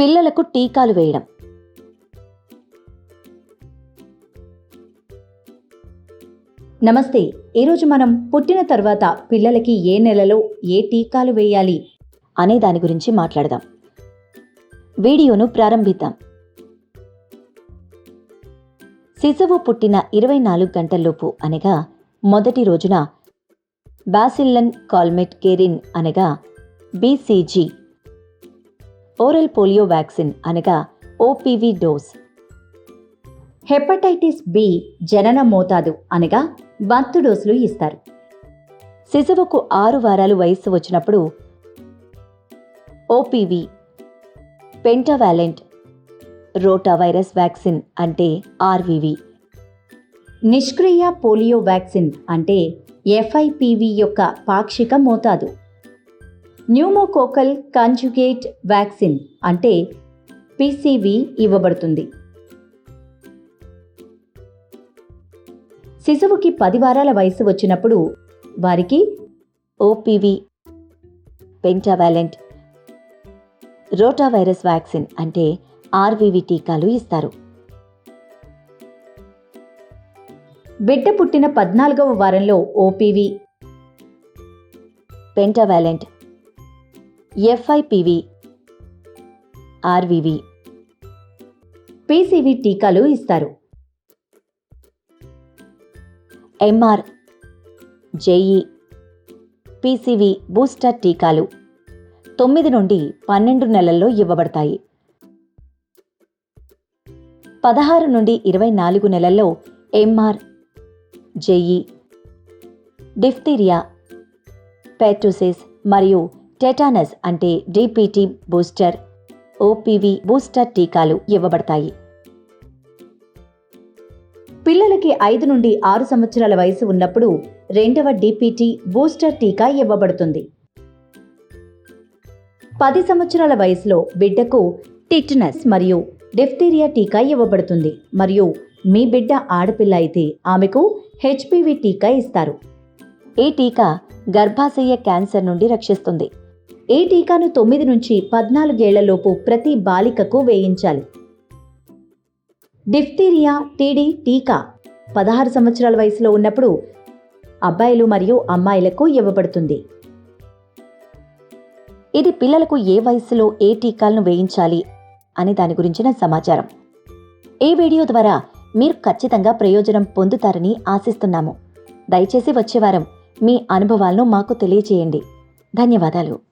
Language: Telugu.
పిల్లలకు టీకాలు వేయడం. నమస్తే ఈరోజు మనం పుట్టిన తర్వాత పిల్లలకి ఏ నెలలో ఏ టీకాలు వేయాలి అనే దాని గురించి మాట్లాడదాం. వీడియోను ప్రారంభిద్దాం. శిశువు పుట్టిన ఇరవై నాలుగు గంటల్లోపు అనగా మొదటి రోజున బాసిల్లన్ కాల్మెట్ కేరిన్ అనగా బీసీజీ ఓరల్ పోలియో వ్యాక్సిన్ అనగా ఓపీవీ డోస్ హెపటైటిస్ బి జనన మోతాదు అనగా బంతు డోసులు ఇస్తారు. శిశువుకు ఆరు వారాలు వయస్సు వచ్చినప్పుడు OPV pentavalent rotavirus vaccine అంటే ఆర్వీవీ నిష్క్రియ పోలియో వ్యాక్సిన్ అంటే ఎఫ్ఐపివి యొక్క పాక్షిక మోతాదు. న్యూమోకోకల్ కాంజుగేట్ వ్యాక్సిన్ అంటే పిసివి ఇవ్వబడుతుంది. శిశువుకి పది వారాల వయసు వచ్చినప్పుడు వారికి ఓపీవి పెంటావాలెంట్ రోటావైరస్ వ్యాక్సిన్ అంటే ఆర్వీవి టీకాలు ఇస్తారు. బిడ్డ పుట్టిన పద్నాలుగవ వారంలో OPV pentavalent fIPV RVV. PCV టీకాలు ఇస్తారు. ఎంఆర్ జేఈ పీసీవి బూస్టర్ టీకాలు తొమ్మిది నుండి పన్నెండు నెలల్లో ఇవ్వబడతాయి. పదహారు నుండి ఇరవై నాలుగు నెలల్లో ఎంఆర్ జేఈ డిఫ్తీరియా పెటోసిస్ మరియు టెటానస్ అంటే డిపిటి బూస్టర్ ఓపీవీ బూస్టర్ టీకాలు ఇవ్వబడతాయి. పిల్లలకి ఐదు నుండి ఆరు సంవత్సరాల వయసు ఉన్నప్పుడు రెండవ డిపిటి బూస్టర్ టీకా ఇవ్వబడుతుంది. పది సంవత్సరాల వయసులో బిడ్డకు టిటనస్ మరియు డెఫ్టీరియా టీకా ఇవ్వబడుతుంది. మరియు మీ బిడ్డ ఆడపిల్ల అయితే ఆమెకు హెచ్పివి టీకా ఇస్తారు. ఈ టీకా గర్భాశయ క్యాన్సర్ నుండి రక్షిస్తుంది. ఈ టీకాను తొమ్మిది నుంచి పద్నాలుగేళ్ళలోపు ప్రతి బాలికకు వేయించాలి? డిఫ్తీరియా టీడీ టీకా. పదహారు సంవత్సరాల వయసులో ఉన్నప్పుడు అబ్బాయిలు మరియు అమ్మాయిలకు ఇవ్వబడుతుంది. ఇది పిల్లలకు ఏ వయసులో ఏ టీకాలను వేయించాలి అనే దాని గురించిన సమాచారం. ఈ వీడియో ద్వారా మీరు ఖచ్చితంగా ప్రయోజనం పొందుతారని ఆశిస్తున్నాము. దయచేసి వచ్చే వారం మీ అనుభవాలను మాకు తెలియజేయండి. ధన్యవాదాలు.